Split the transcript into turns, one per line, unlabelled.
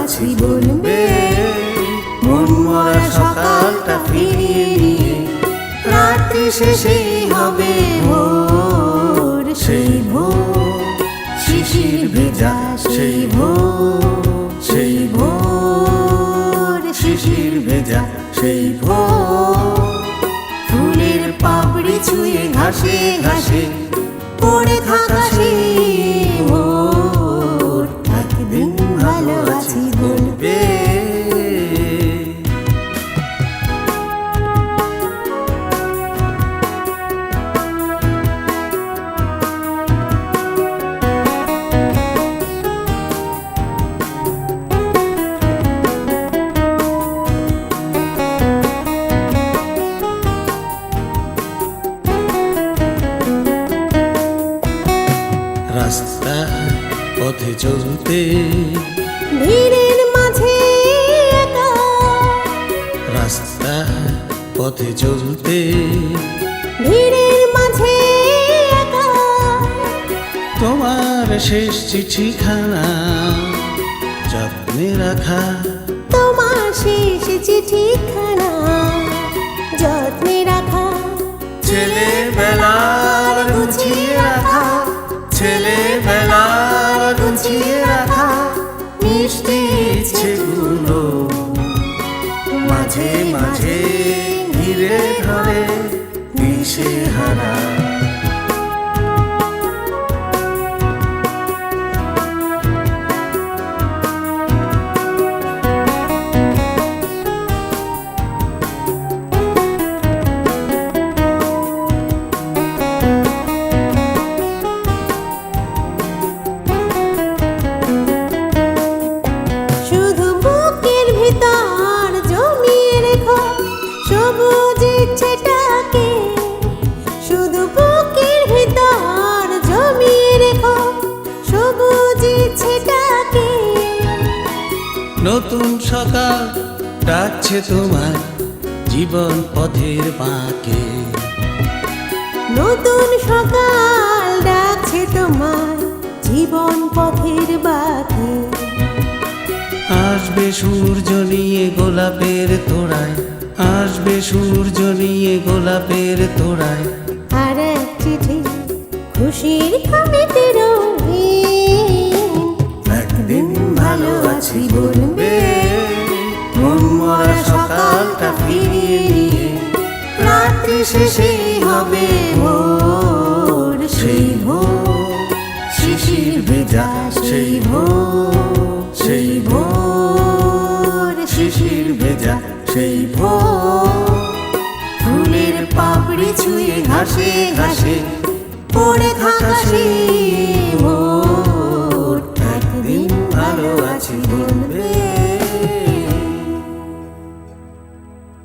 আছি বলবে। মন মরা সকালটা ফিরিয়ে নিয়ে, রাত্রি শেষে হবে ভোর। সেই ভোর, শিশির ভেজা সেই ভোর সেই ভোর। শিশির ভেজা সেই ভোর। ফুলের পাপড়ি ছুঁয়ে ঘাসে ঘাসে, পড়ে থাকা
রাস্তা পথে চলতে।
ভিড়ের মাঝে একা।
রাস্তা পথে চলতে।
ভিড়ের মাঝে একা।
তোমার শেষ চিঠিখানা যত্নে রাখা।
তোমার শেষ চিঠিখানা যত্নে
গুছিয়ে রাখা মিষ্টি ইচ্ছেগুলো। মাঝে মাঝে ধীরে ধরে মিশে হারা নতুন সকাল ডাকছে তোমার জীবন পথের বাঁকে।
নতুন সকাল ডাকছে তোমার জীবন পথের বাকি।
আসবে সূর্য নিয়ে গোলাপের তোড়ায় আসবে সূর্য নিয়ে গোলাপের তোড়ায়।
আর এক চিঠি খুশির খামেতে রঙিন।
একদিন
ভালো আছি বলবে
ফিরিয়ে নিয়ে
রাত্রি শেষে হবে ভোর, সেই ভোর
শিশির ভেজা সেই ভোর সেই ভোর শিশির ভেজা সেই ভোর,
ফুলের পাপড়ি ছুঁয়ে ঘাসে ঘাসে, পড়ে থাকা সেই